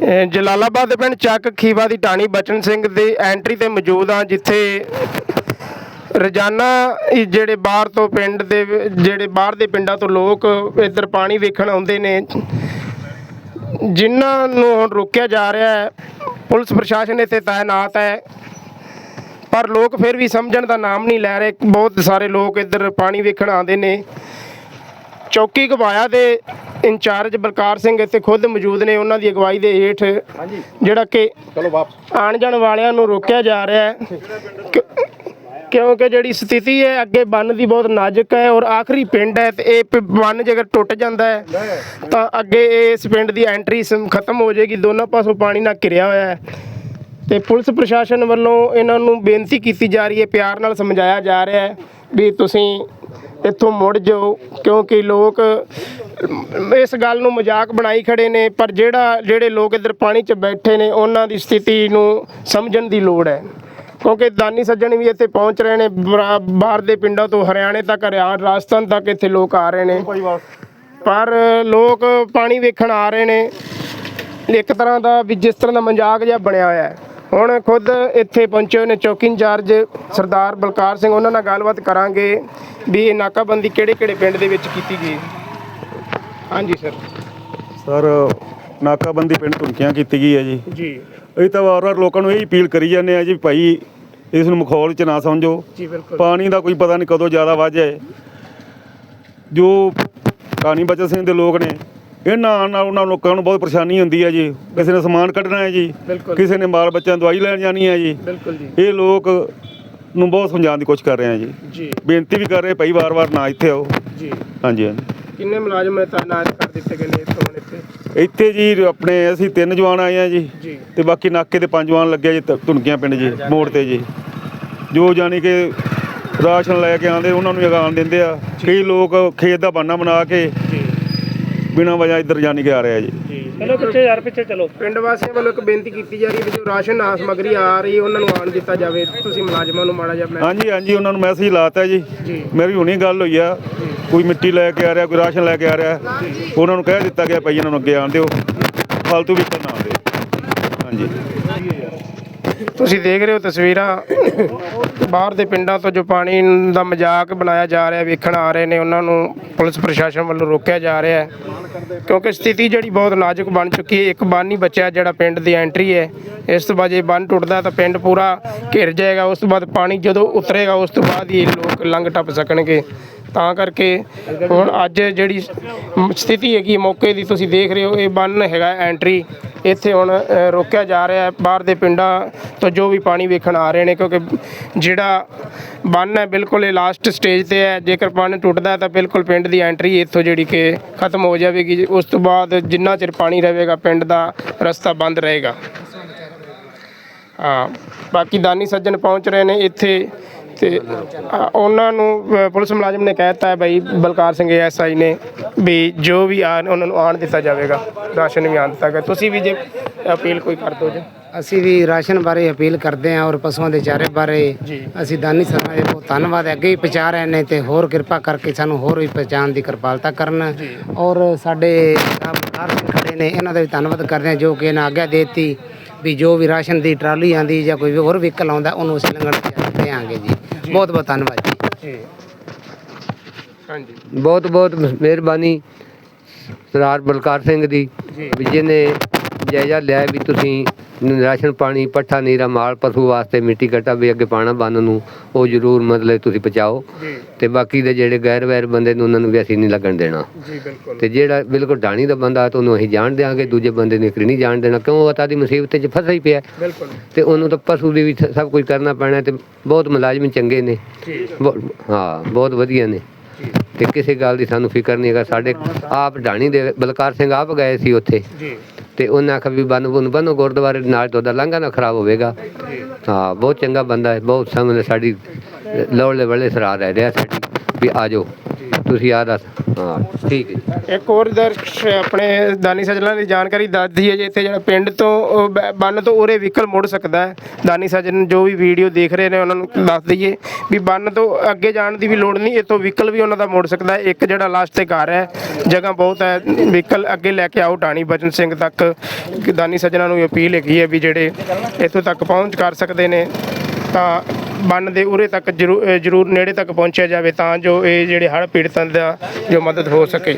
ਜਲਾਲਾਬਾਦ ਦੇ ਪਿੰਡ ਚੱਕ ਖੀਵਾ ਦੀ ਟਾਣੀ ਬਚਨ ਸਿੰਘ ਦੀ ਐਂਟਰੀ ਤੇ ਮੌਜੂਦ ਆ ਜਿੱਥੇ ਰੋਜ਼ਾਨਾ ਜਿਹੜੇ ਬਾਹਰ ਤੋਂ ਪਿੰਡ ਦੇ ਜਿਹੜੇ ਬਾਹਰ ਦੇ ਪਿੰਡਾਂ ਤੋਂ ਲੋਕ ਇੱਧਰ ਪਾਣੀ ਵੇਖਣ ਆਉਂਦੇ ਨੇ, ਜਿਨ੍ਹਾਂ ਨੂੰ ਹੁਣ ਰੋਕਿਆ ਜਾ ਰਿਹਾ ਹੈ, ਪੁਲਿਸ ਪ੍ਰਸ਼ਾਸਨ ਇੱਥੇ ਤਾਇਨਾਤ ਹੈ, ਪਰ ਲੋਕ ਫਿਰ ਵੀ ਸਮਝਣ ਦਾ ਨਾਮ ਨਹੀਂ ਲੈ ਰਹੇ। ਬਹੁਤ ਸਾਰੇ ਲੋਕ ਇੱਧਰ ਪਾਣੀ ਵੇਖਣ ਆਉਂਦੇ ਨੇ। ਚੌਕੀ ਘਬਾਇਆ ਦੇ ਇੰਚਾਰਜ ਬਲਕਾਰ ਸਿੰਘ ਇੱਥੇ ਖੁਦ ਮੌਜੂਦ ਨੇ ਉਹਨਾਂ ਦੀ ਅਗਵਾਈ ਦੇ ਹੇਠ ਜਿਹੜਾ ਕਿ ਆਉਣ ਜਾਣ ਵਾਲਿਆਂ ਨੂੰ ਰੋਕਿਆ ਜਾ ਰਿਹਾ ਹੈ। ਕਿਉਂਕਿ ਜਿਹੜੀ ਸਥਿਤੀ ਹੈ ਅੱਗੇ ਬੰਨ ਦੀ ਬਹੁਤ ਨਾਜ਼ੁਕ ਹੈ ਔਰ ਆਖਰੀ ਪਿੰਡ ਹੈ ਤੇ ਇਹ ਬੰਨ ਜੇਕਰ ਟੁੱਟ ਜਾਂਦਾ ਹੈ ਤਾਂ ਅੱਗੇ ਇਸ ਪਿੰਡ ਦੀ ਐਂਟਰੀ ਖਤਮ ਹੋ ਜਾਏਗੀ। ਦੋਨੋਂ ਪਾਸੋਂ ਪਾਣੀ ਨਾਲ ਘਿਰਿਆ ਹੋਇਆ ਹੈ। ਤੇ ਪੁਲਿਸ ਪ੍ਰਸ਼ਾਸਨ ਵੱਲੋਂ ਇਹਨਾਂ ਨੂੰ ਬੇਨਤੀ ਕੀਤੀ ਜਾ ਰਹੀ ਹੈ ਪਿਆਰ ਨਾਲ ਸਮਝਾਇਆ ਜਾ ਰਿਹਾ ਹੈ ਵੀ ਤੁਸੀਂ ਇੱਥੋਂ ਮੁੜ ਜਾਓ, ਕਿਉਂਕਿ ਲੋਕ, ਇਸ ਗੱਲ ਨੂੰ ਮਜ਼ਾਕ ਬਣਾਈ ਖੜੇ ਨੇ, ਪਰ ਜਿਹੜਾ, ਜਿਹੜੇ ਲੋਕ ਇੱਧਰ ਪਾਣੀ 'ਚ ਬੈਠੇ ਨੇ, ਉਹਨਾਂ ਦੀ ਸਥਿਤੀ ਨੂੰ ਸਮਝਣ ਦੀ ਲੋੜ ਹੈ। ਕਿਉਂਕਿ ਦਾਨੀ ਸੱਜਣ ਵੀ ਇੱਥੇ ਪਹੁੰਚ ਰਹੇ ਨੇ, ਬਰਾ- ਬਾਹਰ ਦੇ ਪਿੰਡਾਂ ਤੋਂ ਹਰਿਆਣੇ ਤੱਕ, ਹਰਿਆਣਾ, ਰਾਜਸਥਾਨ ਤੱਕ ਇੱਥੇ ਲੋਕ ਆ ਰਹੇ ਨੇ। ਪਰ ਲੋਕ ਪਾਣੀ ਵੇਖਣ ਆ ਰਹੇ ਨੇ। ਇੱਕ ਤਰ੍ਹਾਂ ਦਾ ਵੀ ਜਿਸ ਤਰ੍ਹਾਂ ਦਾ ਮਜ਼ਾਕ ਜਿਹਾ ਬਣਿਆ ਹੋਇਆ ਹੈ। ਹੁਣ ਖੁਦ ਇੱਥੇ ਪਹੁੰਚੇ ਹੋਏ ਨੇ ਚੌਕੀ ਇੰਚਾਰਜ ਸਰਦਾਰ ਬਲਕਾਰ ਸਿੰਘ। ਉਹਨਾਂ ਨਾਲ ਗੱਲਬਾਤ ਕਰਾਂਗੇ ਵੀ ਇਹ ਨਾਕਾਬੰਦੀ ਕਿਹੜੇ ਕਿਹੜੇ ਪਿੰਡ ਦੇ ਵਿੱਚ ਕੀਤੀ ਗਈ। ਹਾਂਜੀ ਸਰ। ਸਰ ਨਾਕਾਬੰਦੀ ਪਿੰਡ ਧੁਨਕੀਆਂ ਕੀਤੀ ਗਈ ਹੈ ਜੀ। ਜੀ। ਅਸੀਂ ਤਾਂ ਵਾਰ-ਵਾਰ ਲੋਕਾਂ ਨੂੰ ਇਹ ਅਪੀਲ ਕਰੀ ਜਾਂਦੇ ਆ ਜੀ ਭਾਈ ਇਸ ਨੂੰ ਮਖੌਲ ਚ ਨਾ ਸਮਝੋ। ਜੀ ਬਿਲਕੁਲ। ਪਾਣੀ ਦਾ ਕੋਈ ਪਤਾ ਨਹੀਂ ਕਦੋਂ ਜ਼ਿਆਦਾ ਵੱਧ ਜਾਏ। ਜੋ ਕਾਨੀ ਬਚਨ ਸਿੰਘ ਦੇ ਲੋਕ ਨੇ ਇਹਨਾਂ ਨਾਲ ਉਹਨਾਂ ਲੋਕਾਂ ਨੂੰ ਬਹੁਤ ਪਰੇਸ਼ਾਨੀ ਹੁੰਦੀ ਹੈ ਜੀ। ਕਿਸੇ ਨੇ ਸਮਾਨ ਕੱਢਣਾ ਹੈ ਜੀ। ਕਿਸੇ ਨੇ ਬਾਲ ਬੱਚਿਆਂ ਨੂੰ ਦਵਾਈ ਲੈਣ ਜਾਣੀ ਹੈ ਜੀ। ਇਹ ਲੋਕ ਨੂੰ ਬਹੁਤ ਸਮਝਾਉਣ ਦੀ ਕੋਸ਼ਿਸ਼ ਕਰ ਰਹੇ ਆ ਜੀ। ਬੇਨਤੀ ਵੀ ਕਰ ਰਹੇ ਭਾਈ ਵਾਰ-ਵਾਰ ਨਾ ਇੱਥੇ ਆਓ। ਜੀ। ਹਾਂਜੀ ਹਾਂਜੀ। ਕਿੰਨੇ ਮੁਲਾਜ਼ਮ ਤਾਇਨਾਤ ਕਰ ਦਿੱਤੇ ਗਏ ਨੇ ਇੱਥੋਂ ਇੱਥੇ? ਇੱਥੇ ਜੀ ਆਪਣੇ ਅਸੀਂ ਤਿੰਨ ਜਵਾਨ ਆਏ ਆ ਜੀ। ਤੇ ਬਾਕੀ ਨਾਕੇ ਤੇ ਪੰਜ ਜਵਾਨ ਲੱਗਿਆ ਜੀ ਧੁਨਕੀਆਂ ਪਿੰਡ ਜੀ ਮੋੜ ਤੇ ਜੀ। ਜੋ ਜਾਣੀ ਕਿ ਰਾਸ਼ਨ ਲੈ ਕੇ ਆਉਂਦੇ ਉਹਨਾਂ ਨੂੰ ਜਗਾਣ ਦਿੰਦੇ ਆ। ਕਈ ਲੋਕ ਖੇਤ ਦਾ ਬਾਨਾ ਬਣਾ ਕੇ ਬਿਨਾਂ ਵਜ੍ਹਾ ਇੱਧਰ ਜਾਣੀ ਕਿ ਆ ਰਿਹਾ ਜੀ। ਜੀ। ਚਲੋ ਪਿੱਛੇ ਯਾਰ ਪਿੱਛੇ ਚਲੋ। ਪਿੰਡ ਵਾਸੀਆਂ ਵੱਲੋਂ ਇੱਕ ਬੇਨਤੀ ਕੀਤੀ ਜਾ ਰਹੀ ਹੈ ਵੀ ਜੋ ਰਾਸ਼ਨ ਆ ਸਮਗਰੀ ਆ ਰਹੀ ਉਹਨਾਂ ਨੂੰ ਆਣ ਦਿੱਤਾ ਜਾਵੇ। ਤੁਸੀਂ ਮੁਲਾਜ਼ਮਾਂ ਨੂੰ ਮਾੜਾ ਜਿਹਾ ਮੈਂ ਹਾਂਜੀ ਹਾਂਜੀ ਉਹਨਾਂ ਨੂੰ ਮੈਸੇਜ ਲਾਤਾ ਜੀ। ਜੀ। ਮੇਰੀ ਹੁਣੀ ਗੱਲ ਹੋਈ ਆ ਕੋਈ ਮਿੱਟੀ ਲੈ ਕੇ ਆ ਰਿਹਾ ਕੋਈ ਰਾਸ਼ਨ ਲੈ ਕੇ ਆ ਰਿਹਾ ਉਹਨਾਂ ਨੂੰ ਕਹਿ ਦਿੱਤਾ ਗਿਆ ਭਾਈ ਇਹਨਾਂ ਨੂੰ ਅੱਗੇ ਆਣ ਦਿਓ। ਫालतू ਵੀ ਨਾ ਹਾਂਜੀ। ਤੁਸੀਂ ਦੇਖ ਰਹੇ ਹੋ ਤਸਵੀਰਾਂ। ਬਾਹਰ ਦੇ ਪਿੰਡਾਂ ਤੋਂ ਜੋ ਪਾਣੀ ਦਾ ਮਜ਼ਾਕ ਬਣਾਇਆ ਜਾ ਰਿਹਾ, ਵੇਖਣ ਆ ਰਹੇ ਨੇ, ਉਹਨਾਂ ਨੂੰ ਪੁਲਿਸ ਪ੍ਰਸ਼ਾਸਨ ਵੱਲੋਂ ਰੋਕਿਆ ਜਾ ਰਿਹਾ ਹੈ। ਕਿਉਂਕਿ ਸਥਿਤੀ ਜਿਹੜੀ ਬਹੁਤ ਨਾਜ਼ੁਕ ਬਣ ਚੁੱਕੀ ਹੈ। ਇੱਕ ਬੰਨ ਹੀ ਬਚਿਆ ਜਿਹੜਾ ਪਿੰਡ ਦੀ ਐਂਟਰੀ ਹੈ। ਇਸ ਤੋਂ ਬਾਅਦ ਜੇ ਬੰਨ ਟੁੱਟਦਾ ਤਾਂ ਪਿੰਡ ਪੂਰਾ ਘਿਰ ਜਾਏਗਾ। ਉਸ ਤੋਂ ਬਾਅਦ ਪਾਣੀ ਜਦੋਂ ਉਤਰੇਗਾ, ਉਸ ਤੋਂ ਬਾਅਦ ਹੀ ਇਹ ਲੋਕ ਲੰਘ ਟੱਪ ਸਕਣਗੇ। ਤਾਂ ਕਰਕੇ ਹੁਣ ਅੱਜ ਜਿਹੜੀ ਸਥਿਤੀ ਹੈਗੀ, ਮੌਕੇ ਦੀ ਤੁਸੀਂ ਦੇਖ ਰਹੇ ਹੋ, ਇਹ ਬੰਨ ਹੈਗਾ ਐਂਟਰੀ ਇੱਥੇ ਹੁਣ ਰੋਕਿਆ ਜਾ ਰਿਹਾ ਹੈ। ਬਾਹਰ ਦੇ ਪਿੰਡਾਂ ਤੋਂ ਜੋ ਵੀ ਪਾਣੀ ਵੇਖਣ ਆ ਰਹੇ ਨੇ, ਕਿਉਂਕਿ ਜਿਹੜਾ ਬੰਨ ਹੈ, ਬਿਲਕੁਲ ਇਹ ਲਾਸਟ ਸਟੇਜ ਤੇ ਹੈ। ਜੇਕਰ ਬੰਨ ਟੁੱਟਦਾ ਤਾਂ ਬਿਲਕੁਲ ਪਿੰਡ ਦੀ ਐਂਟਰੀ ਇੱਥੋਂ ਜਿਹੜੀ ਕਿ ਖਤਮ ਹੋ ਜਾਵੇਗੀ। ਉਸ ਤੋਂ ਬਾਅਦ ਜਿੰਨਾ ਚਿਰ ਪਾਣੀ ਰਹੇਗਾ, ਪਿੰਡ ਦਾ ਰਸਤਾ ਬੰਦ ਰਹੇਗਾ। ਹਾਂ, ਬਾਕੀ ਦਾਨੀ ਸੱਜਣ ਪਹੁੰਚ ਰਹੇ ਨੇ ਇੱਥੇ। ਤੇ ਉਹਨਾਂ ਨੂੰ ਅ, ਪੁਲਿਸ ਮੁਲਾਜ਼ਮ ਨੇ ਕਹਿਤਾ ਹੈ ਬਈ ਬਲਕਾਰ ਸਿੰਘ ਐਸਆਈ ਨੇ ਵੀ ਜੋ ਵੀ ਆ ਉਹਨਾਂ ਨੂੰ ਆਣ ਦਿੱਤਾ ਜਾਵੇਗਾ ਰਾਸ਼ਨ ਵੀ ਆਣ ਦਿੱਤਾ ਗਿਆ। ਤੁਸੀਂ ਵੀ ਜੇ ਅਪੀਲ ਕੋਈ ਕਰ ਦਿਓ ਜੀ। ਅਸੀਂ ਵੀ ਰਾਸ਼ਨ ਬਾਰੇ ਅਪੀਲ ਕਰਦੇ ਹਾਂ ਔਰ ਪਸ਼ੂਆਂ ਦੇ ਚਾਰੇ ਬਾਰੇ ਜੀ। ਅਸੀਂ ਦਾਨੀ ਸਰਨਾ ਦੇ ਬਹੁਤ ਧੰਨਵਾਦ ਹੈ। ਅੱਗੇ ਹੀ ਪਹੁੰਚਾ ਰਹੇ ਨੇ ਤੇ ਹੋਰ ਕਿਰਪਾ ਕਰਕੇ ਸਾਨੂੰ ਹੋਰ ਵੀ ਪਹੁੰਚਾਉਣ ਦੀ ਕਿਰਪਾਲਤਾ ਕਰਨ। ਔਰ ਸਾਡੇ ਸਰਦਾਰ ਸਿੰਘ ਖੜੇ ਨੇ ਇਹਨਾਂ ਦਾ ਵੀ ਧੰਨਵਾਦ ਕਰਦੇ ਹਾਂ ਜੋ ਕਿ ਇਹਨਾਂ ਆਗਿਆ ਦੇਤੀ ਵੀ ਜੋ ਵੀ ਰਾਸ਼ਨ ਦੀ ਟਰਾਲੀ ਆਂਦੀ ਜਾਂ ਕੋਈ ਹੋਰ ਵਹੀਕਲ ਆਉਂਦਾ ਉਹਨੂੰ ਅਸੀਂ ਲੰਘਣ ਤੇ ਦੇਵਾਂਗੇ ਜੀ। ਬਹੁਤ ਬਹੁਤ ਧੰਨਵਾਦ ਜੀ। ਹਾਂਜੀ। ਬਹੁਤ ਬਹੁਤ ਮਿਹਰਬਾਨੀ ਸਰਦਾਰ ਬਲਕਾਰ ਸਿੰਘ ਦੀ ਜੀ। ਜਿਹਨੇ ਜਾਇਜ਼ਾ ਲਿਆ ਵੀ ਤੁਸੀਂ ਰਾਸ਼ਨ ਪਾਣੀ ਪੱਠਾ ਨੀਰਾ ਮਾਲ ਪਸ਼ੂ ਵਾਸਤੇ ਮਿੱਟੀ ਘਟਾ ਵੀ ਅੱਗੇ ਪਾਣਾ ਬੰਨ ਨੂੰ ਉਹ ਜ਼ਰੂਰ ਮਤਲਬ ਤੁਸੀਂ ਪਹੁੰਚਾਓ। ਤੇ ਬਾਕੀ ਦੇ ਜਿਹੜੇ ਗੈਰ ਵੈਰ ਬੰਦੇ ਨੇ ਉਹਨਾਂ ਨੂੰ ਵੀ ਅਸੀਂ ਨਹੀਂ ਲੱਗਣ ਦੇਣਾ। ਜੀ ਬਿਲਕੁਲ। ਤੇ ਜਿਹੜਾ ਬਿਲਕੁਲ ਢਾਣੀ ਦਾ ਬੰਦਾ ਤਾਂ ਉਹਨੂੰ ਅਸੀਂ ਜਾਣ ਦਿਆਂਗੇ। ਦੂਜੇ ਬੰਦੇ ਨੂੰ ਇੱਕ ਨਹੀਂ ਜਾਣ ਦੇਣਾ ਕਿਉਂ? ਉਹ ਤਾਂ ਦੀ ਮੁਸੀਬਤ 'ਚ ਫਸਿਆ ਹੀ ਪਿਆ। ਬਿਲਕੁਲ। ਤੇ ਉਹਨੂੰ ਤਾਂ ਪਸ਼ੂ ਦੀ ਵੀ ਸਭ ਕੁਝ ਕਰਨਾ ਪੈਣਾ ਤੇ ਬਹੁਤ ਮੁਲਾਜ਼ਮ ਚੰਗੇ ਨੇ। ਹਾਂ ਬਹੁਤ ਵਧੀਆ ਨੇ। ਤੇ ਕਿਸੇ ਗੱਲ ਦੀ ਸਾਨੂੰ ਫਿਕਰ ਨਹੀਂ ਹੈਗਾ। ਸਾਡੇ ਆਪ ਢਾਣੀ ਦੇ ਬਲਕਾਰ ਸਿੰਘ ਆਪ ਗਏ ਸੀ ਉੱਥੇ। ਜੀ। ਤੇ ਉਹਨਾਂ ਆਖਿਆ ਵੀ ਬੰਨ ਬੁੰਨ ਬੰਨੋ ਗੁਰਦੁਆਰੇ ਨਾਲ ਤੁਹਾਡਾ ਲਾਂਘਾ ਨਾ ਖਰਾਬ ਹੋਵੇਗਾ। ਹਾਂ, ਬਹੁਤ ਚੰਗਾ ਬੰਦਾ ਹੈ, ਬਹੁਤ ਸਾਹਮਣੇ ਸਾਡੀ ਲੋੜਲੇ ਵਾਲੇ ਸਰਾਰ ਰਹਿ ਰਿਹਾ ਸਾਡੀ। ਵੀ ਆ ਜਾਓ, ਤੁਸੀਂ ਆ ਦੱਸ। ਹਾਂ, ਠੀਕ ਹੈ ਜੀ। ਇੱਕ ਹੋਰ ਦਰਸ਼ ਆਪਣੇ ਦਾਨੀ ਸੱਜਣਾ ਦੀ ਜਾਣਕਾਰੀ ਦੱਸਦੀ ਹੈ ਜੇ ਇੱਥੇ ਜਿਹੜਾ ਪਿੰਡ ਤੋਂ, ਉਹ ਬ- ਬੰਨ ਤੋਂ ਉਰੇ ਵਹੀਕਲ ਮੁੜ ਸਕਦਾ ਹੈ। ਦਾਨੀ ਸੱਜਣ ਜੋ ਵੀ ਵੀਡੀਓ ਦੇਖ ਰਹੇ ਨੇ ਉਹਨਾਂ ਨੂੰ ਦੱਸ ਦਈਏ ਵੀ ਬੰਨ ਤੋਂ ਅੱਗੇ ਜਾਣ ਦੀ ਵੀ ਲੋੜ ਨਹੀਂ, ਇੱਥੋਂ ਵਹੀਕਲ ਵੀ ਉਹਨਾਂ ਦਾ ਮੁੜ ਸਕਦਾ ਹੈ। ਇੱਕ ਜਿਹੜਾ ਲਾਸਟ ਤੇ ਘਰ ਹੈ, ਜਗ੍ਹਾ ਬਹੁਤ ਹੈ, ਵਹੀਕਲ ਅੱਗੇ ਲੈ ਕੇ ਆਓ ਢਾਣੀ ਬਚਨ ਸਿੰਘ ਤੱਕ। ਕਿ ਦਾਨੀ ਸੱਜਣਾ ਨੂੰ ਅਪੀਲ ਹੈਗੀ ਹੈ ਵੀ ਜਿਹੜੇ ਇੱਥੋਂ ਤੱਕ ਪਹੁੰਚ ਕਰ ਸਕਦੇ ਨੇ, ਤਾਂ ਬੰਨ ਦੇ ਉਰੇ ਤੱਕ ਜ਼ਰੂਰ ਜ਼ਰੂਰ ਨੇੜੇ ਤੱਕ ਪਹੁੰਚਿਆ ਜਾਵੇ ਤਾਂ ਜੋ ਇਹ ਜਿਹੜੇ ਹੜ੍ਹ ਪੀੜਤਾਂ ਦਾ ਜੋ ਮਦਦ ਹੋ ਸਕੇ।